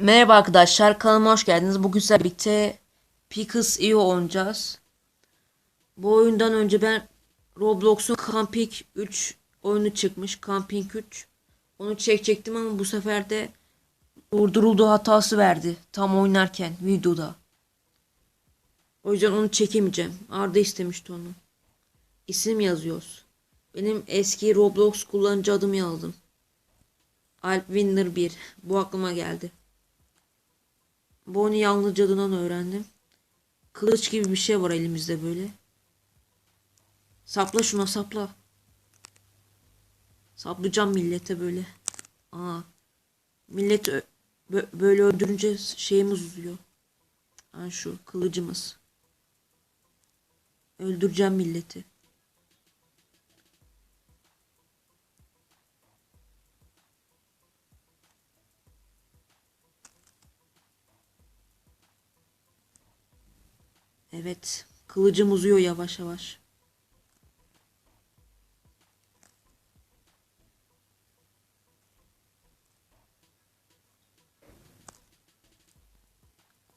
Merhaba arkadaşlar kanalıma hoş geldiniz. Bugün sizlerle birlikte Picus EO oynayacağız. Bu oyundan önce ben Roblox'un Camping 3 oyunu çıkmış. Camping 3. Onu çekecektim ama bu sefer de durduruldu hatası verdi. Tam oynarken videoda. O yüzden onu çekemeyeceğim. Arda istemişti onu. İsim yazıyoruz. Benim eski Roblox kullanıcı adımı yazdım. Alp Winner 1. Bu aklıma geldi. Bu oyunu yalnızca adından öğrendim. Kılıç gibi bir şey var elimizde böyle. Sapla şuna sapla. Saplayacağım millete böyle. Aa. Millet böyle öldürünce şeyimiz uzuyor. Ha şu kılıcımız. Öldüreceğim milleti. Evet. Kılıcım uzuyor yavaş yavaş.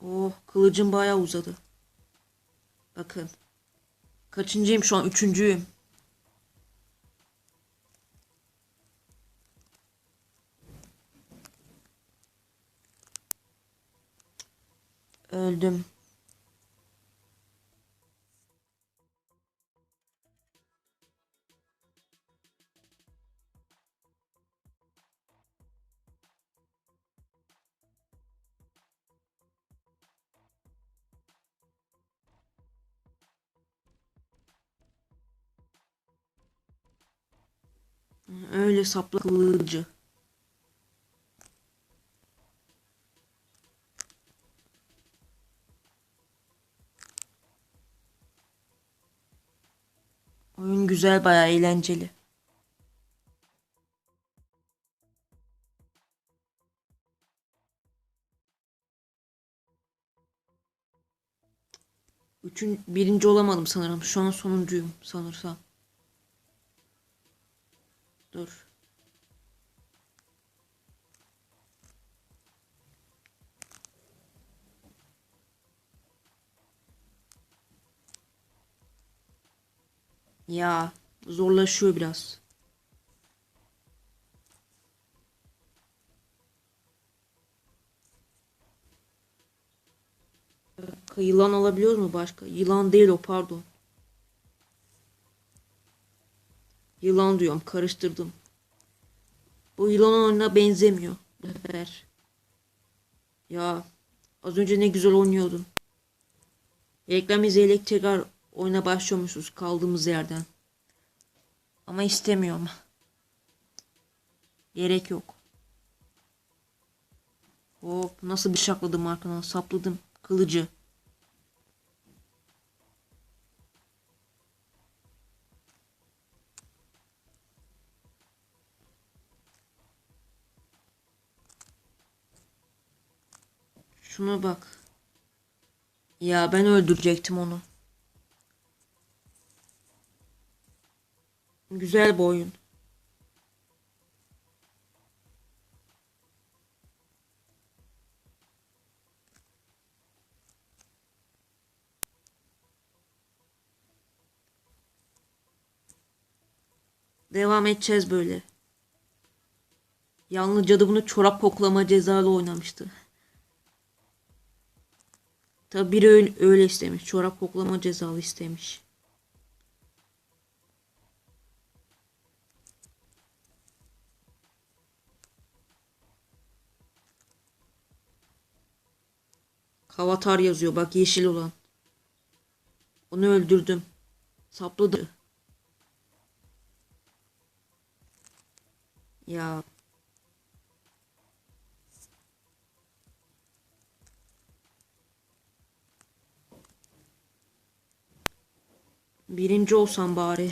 Oh kılıcım bayağı uzadı. Bakın. Kaçıncıyım şu an? Üçüncüyüm. Öldüm. Öyle sapla kılıcı. Oyun güzel bayağı eğlenceli. Üçün, birinci olamadım sanırım. Şu an sonuncuyum sanırsam. Dur. Ya zorlaşıyor biraz. Yılan alabiliyoruz mu başka? Yılan değil o pardon. Yılan diyorum karıştırdım. Bu yılan oyununa benzemiyor. Bu. Ya az önce ne güzel oynuyordun. Reklam izleyerek tekrar oyuna başlıyormuşuz kaldığımız yerden. Ama istemiyorum. Gerek yok. Hop nasıl bıçakladım arkadan sapladım kılıcı. Şuna bak. Ya ben öldürecektim onu. Güzel bir. Devam edeceğiz böyle. Yalnız cadı bunu çorap koklama cezalı oynamıştı. Tabi biri öyle, öyle istemiş. Çorap koklama cezalı istemiş. Kavatar yazıyor bak yeşil olan. Onu öldürdüm. Sapladı. Ya Birinci olsam bari.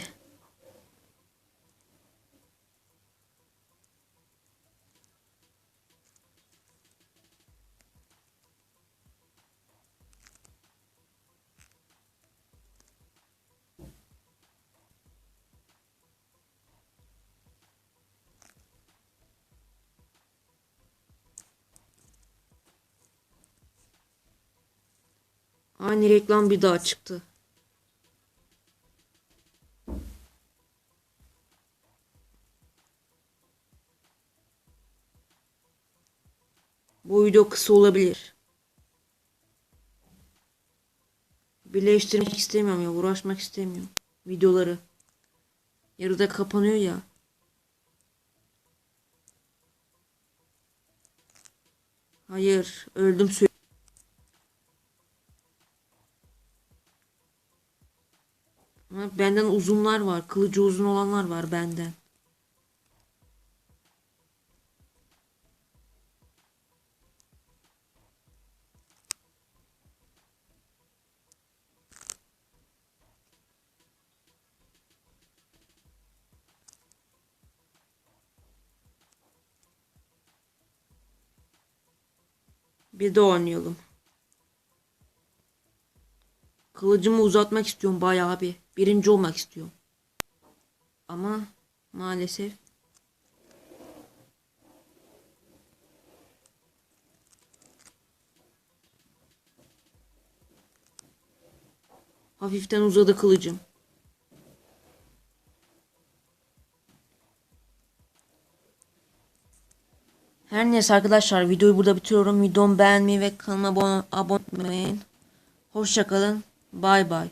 Aynı reklam bir daha çıktı. Bu video kısa olabilir. Birleştirmek istemiyorum ya, uğraşmak istemiyorum videoları. Yarıda kapanıyor ya. Hayır, öldüm Benden uzunlar var, kılıcı uzun olanlar var benden. Bir de oynayalım. Kılıcımı uzatmak istiyorum bayağı bir. Birinci olmak istiyorum. Ama maalesef hafiften uzadı kılıcım. Her neyse arkadaşlar videoyu burada bitiriyorum. Videomu beğenmeyi ve kanalıma abone, olmayı. Hoşçakalın. Bay bay.